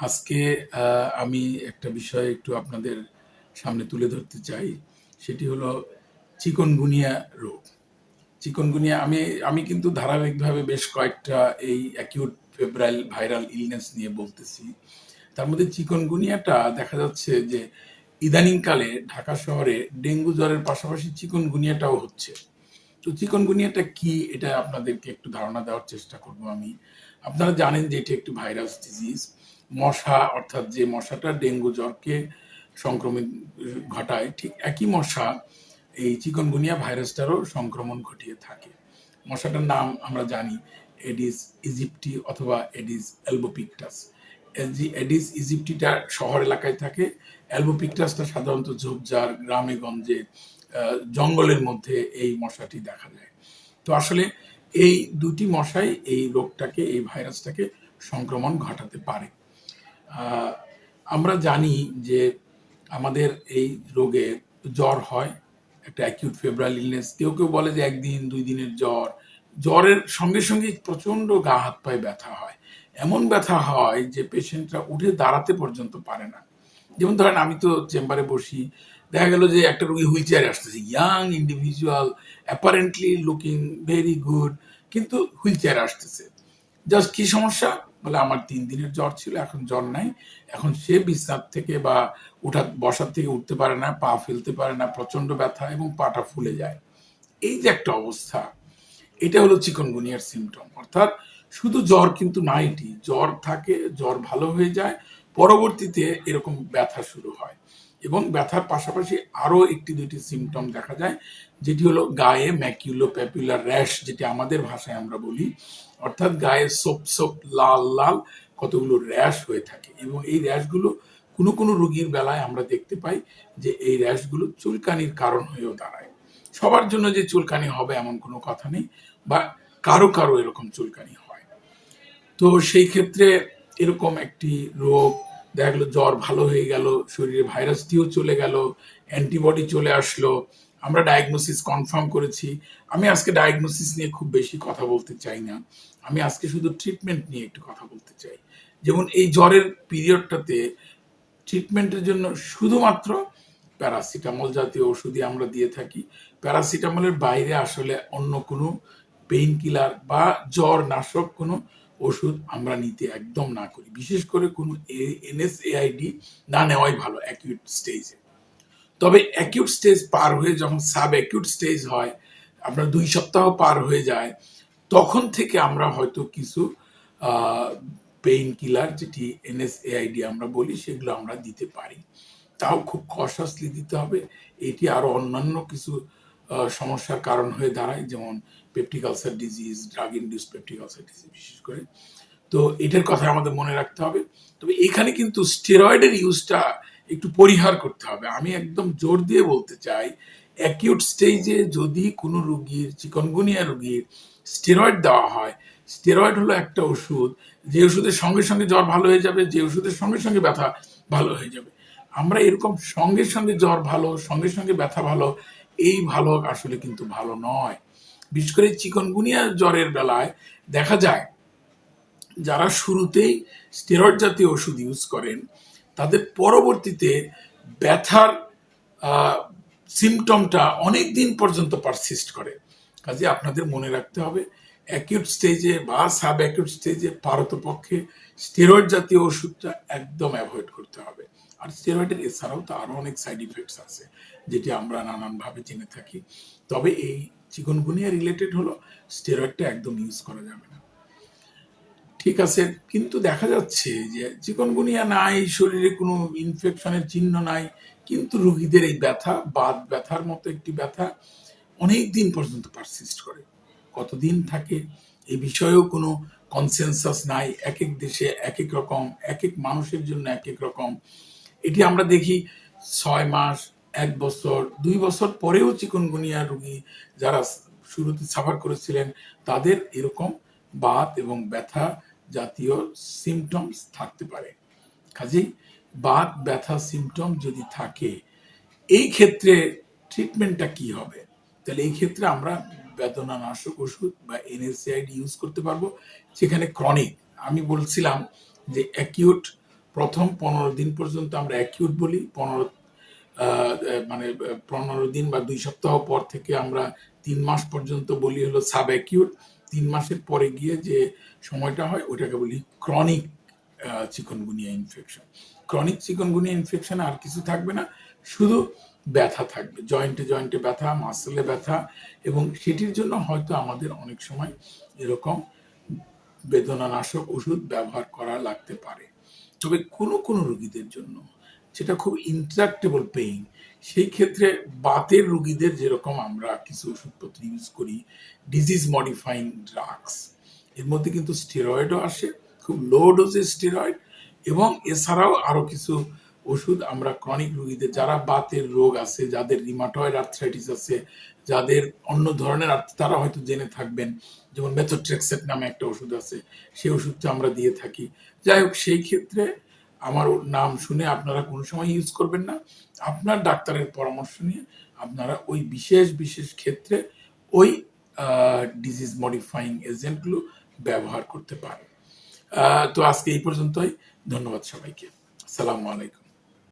আজকে আমি একটা বিষয় একটু আপনাদের সামনে তুলে ধরতে চাই। সেটি হলো চিকনগুনিয়া রোগ। চিকনগুনিয়া, আমি আমি কিন্তু ধারাবাহিকভাবে বেশ কয়েকটা এই অ্যাকিউট ফেব্রাইল ভাইরাল ইলনেস নিয়ে বলতেছি। তার মধ্যে চিকনগুনিয়াটা দেখা যাচ্ছে যে ইদানিংকালে ঢাকা শহরে ডেঙ্গু জ্বরের পাশাপাশি চিকনগুনিয়াটাও হচ্ছে। তো চিকনগুনিয়াটা কি, এটা আপনাদেরকে একটু ধারণা দেওয়ার চেষ্টা করব আমি। আপনারা জানেন যে এটি একটি ভাইরাস ডিজিজ মশা, অর্থাৎ যে মশাটা ডেঙ্গু জ্বরকে সংক্রমিত ঘটায়, ঠিক একই মশা এই চিকনগুনিয়া ভাইরাসটারও সংক্রমণ ঘটিয়ে থাকে। মশাটার নাম আমরা জানি এডিস ইজিপ্টি অথবা এডিস অ্যালবোপিকটাস এডিস ইজিপ্টিটা শহর এলাকায় থাকে। অ্যালবোপিকটাসটা সাধারণত ঝোপঝাড়, গ্রামে গঞ্জে জঙ্গলের মধ্যে এই মশাটি দেখা যায়। তো আসলে এই দুটি মশাই এই রোগটাকে, এই ভাইরাসটাকে সংক্রমণ ঘটাতে পারে। আমরা জানি যে আমাদের এই রোগে জ্বর হয়, একটা অ্যাকিউট ফেব্রাইল ইলনেস কেউ কেউ বলে যে একদিন, দুই দিনের জ্বর। জ্বরের সঙ্গে সঙ্গে প্রচণ্ড গা হাত পায়ে ব্যথা হয়। এমন ব্যথা হয় যে পেশেন্টরা উঠে দাঁড়াতে পর্যন্ত পারে না। যেমন ধরেন, আমি তো চেম্বারে বসি, দেখা গেল যে একটা রোগী হুইল চেয়ারে আসতেছে। Young individual apparently looking very good কিন্তু হুইল চেয়ারে আসতেছে। জাস্ট কি সমস্যা? বলে আমার তিন দিনের জ্বর ছিল, এখন জ্বর নাই। এখন সে বিছনার থেকে বা উঠা, বসার থেকে উঠতে পারে না, পা ফেলতে পারে না প্রচণ্ড ব্যথা এবং পাটা ফুলে যায়। এই যে একটা অবস্থা, এটা হলো চিকনগুনিয়ার সিমটম অর্থাৎ শুধু জ্বর কিন্তু না এটি, জ্বর থাকে, জ্বর ভালো হয়ে যায়, পরবর্তীতে এরকম ব্যথা শুরু হয়। এবং ব্যথার পাশাপাশি আরও একটি দুইটি সিমটম দেখা যায়, যেটি হলো গায়ে ম্যাকিউলো প্যাপুলার র্যাশ যেটি আমাদের ভাষায় আমরা বলি। অর্থাৎ গায়ে সোপ সোপ, লাল লাল কতগুলো র্যাশ হয়ে থাকে এবং এই র্যাশগুলো কোনো কোনো রোগীর বেলায় আমরা দেখতে পাই যে এই র্যাশগুলো চুলকানির কারণ হয়েও দাঁড়ায়। সবার জন্য যে চুলকানি হবে এমন কোনো কথা নেই, বা কারও কারও এরকম চুলকানি হয়। তো সেই ক্ষেত্রে এরকম একটি রোগ দেখা গেলো জ্বর ভালো হয়ে গেল, শরীরে ভাইরাসটিও চলে গেল অ্যান্টিবডি চলে আসলো। আমরা ডায়াগনোসিস কনফার্ম করেছি। আমি আজকে ডায়াগনোসিস নিয়ে খুব বেশি কথা বলতে চাই না। আমি আজকে শুধু ট্রিটমেন্ট নিয়ে একটু কথা বলতে চাই। যেমন এই জ্বরের পিরিয়ডটাতে ট্রিটমেন্টের জন্য শুধুমাত্র প্যারাসিটামল জাতীয় ওষুধই আমরা দিয়ে থাকি। প্যারাসিটামলের বাইরে আসলে অন্য কোনো পেইন কিলার বা জ্বর নাশক কোনো ওষুধ আমরা নিতে একদম না করি। বিশেষ করে কোনো এনএসএআইডি না নেওয়াই ভালো অ্যাকিউট স্টেজে তবে অ্যাকিউট স্টেজ পার হয়ে যখন সাব অ্যাকিউট স্টেজ হয়, আপনার দুই সপ্তাহ পার হয়ে যায়, তখন থেকে আমরা হয়তো কিছু পেইন কিলার যেটি এনএসএআইডি আমরা বলি, সেগুলো আমরা দিতে পারি। তাও খুব কশাসলি দিতে হবে। এটি আরও অন্যান্য কিছু সমস্যার কারণ হয়ে দাঁড়ায়, যেমন peptic ulcer disease drug induce peptic ulcer disease বিশেষ করে। তো এটার কথা আমাদের মনে রাখতে হবে। তবে এখানে কিন্তু স্টেরয়েডের ইউজটা একটু পরিহার করতে হবে। আমি একদম জোর দিয়ে বলতে চাই অ্যাকিউট স্টেজে যদি কোনো রুগীর, চিকনগুনিয়া রুগীর স্টেরয়েড দেওয়া হয় স্টেরয়েড হলো একটা ওষুধ, যে ওষুধের সঙ্গে সঙ্গে জ্বর ভালো হয়ে যাবে, যে ওষুধের সঙ্গে সঙ্গে ব্যথা ভালো হয়ে যাবে। আমরা এরকম সঙ্গে সঙ্গে জ্বর ভালো, সঙ্গে সঙ্গে ব্যথা ভালো এই ভালো আসলে কিন্তু ভালো নয়। বিশেষ করে চিকনগুনিয়া জ্বরের বেলায় দেখা যায়, যারা শুরুতেই স্টেরয়েড জাতীয় ওষুধ ইউজ করেন, তাদের পরবর্তীতে ব্যথার সিমটমটা অনেক দিন পর্যন্ত পারসিস্ট করে। কাজে আপনাদের মনে রাখতে হবে অ্যাকিউট স্টেজে বা সাব অ্যাকিউট স্টেজে পারতপক্ষে স্টেরয়েড জাতীয় ওষুধটা একদম অ্যাভয়েড করতে হবে। আর স্টেরয়েডের এছাড়াও তো আরও অনেক সাইড ইফেক্টস আছে, যেটি আমরা নানানভাবে জেনে থাকি। তবে এই চিকনগুনিয়া রিলেটেড হলো স্টেরয়েডটা একদম ইউজ করা যাবে না। ঠিক আছে, কিন্তু দেখা যাচ্ছে যে চিকনগুনিয়া নাই, শরীরে কোনো ইনফেকশনের চিহ্ন নাই, কিন্তু রুগীদের এই ব্যথা, বাত ব্যথার মতো একটি ব্যথা অনেক দিন পর্যন্ত পারসিস্ট করে। কতদিন থাকে এই বিষয়েও কোনো কনসেনসাস নাই। এক এক দেশে এক এক রকম এক এক মানুষের জন্য এক এক রকম। এটি আমরা দেখি ছয় মাস, এক বছর, দুই বছর পরেও চিকনগুনিয়া রুগী যারা শুরুতে সাফার করেছিলেন, তাদের এরকম বাত এবং ব্যথা জাতীয় সিমটমস থাকতে পারে। কাজেই বাত, ব্যথা সিমটম যদি থাকে, এই ক্ষেত্রে ট্রিটমেন্টটা কি হবে? তাহলে এই ক্ষেত্রে আমরা বেদনানাশক ওষুধ বা এনএসআইডি ইউজ করতে পারব, যেখানে ক্রনিক আমি বলছিলাম যে অ্যাকিউট প্রথম পনেরো দিন পর্যন্ত আমরা অ্যাকিউট বলি, পনেরো মানে পনেরো দিন বা দুই সপ্তাহ পর থেকে আমরা তিন মাস পর্যন্ত বলি হলো সাব অ্যাকিউট তিন মাসের পরে গিয়ে যে সময়টা হয় ওটাকে বলি chronic chikungunya infection chronic chikungunya ইনফেকশনে আর কিছু থাকবে না। শুধু ব্যথা থাকবে জয়েন্টে জয়েন্টে ব্যথা মাসেলে ব্যথা, এবং সেটির জন্য হয়তো আমাদের অনেক সময় এরকম বেদনানাশক ওষুধ ব্যবহার করা লাগতে পারে। তবে কোনো কোনো রোগীদের জন্য যেটা খুব ইন্ট্রাক্টেবল পেইন সেই ক্ষেত্রে বাতের রুগীদের যেরকম আমরা কিছু ওষুধপত্র ইউজ করি ডিজিজ মডিফাইং ড্রাগস এর মধ্যে কিন্তু স্টেরয়েডও আসে, খুব লো ডোজের স্টেরয়েড এবং এছাড়াও আরও কিছু ওষুধ আমরা ক্রনিক রোগীদের, যারা বাতের রোগ আছে, যাদের রিমাটয়েড আর্থ্রাইটিস আছে, যাদের অন্য ধরনের তারা হয়তো জেনে থাকবেন, যেমন মেথোট্রেক্সেট নামে একটা ওষুধ আছে সেই ওষুধটা আমরা দিয়ে থাকি। যাই হোক, সেই ক্ষেত্রে আমার নাম শুনে আপনারা কোনো সময় ইউজ করবেন না। আপনার ডাক্তারের পরামর্শ নিয়ে আপনারা ওই বিশেষ বিশেষ ক্ষেত্রে ওই ডিজিজ মডিফাইং এজেন্টগুলো ব্যবহার করতে পারেন। তো আজকে এই পর্যন্তই। ধন্যবাদ সবাইকে। আসসালামু আলাইকুম।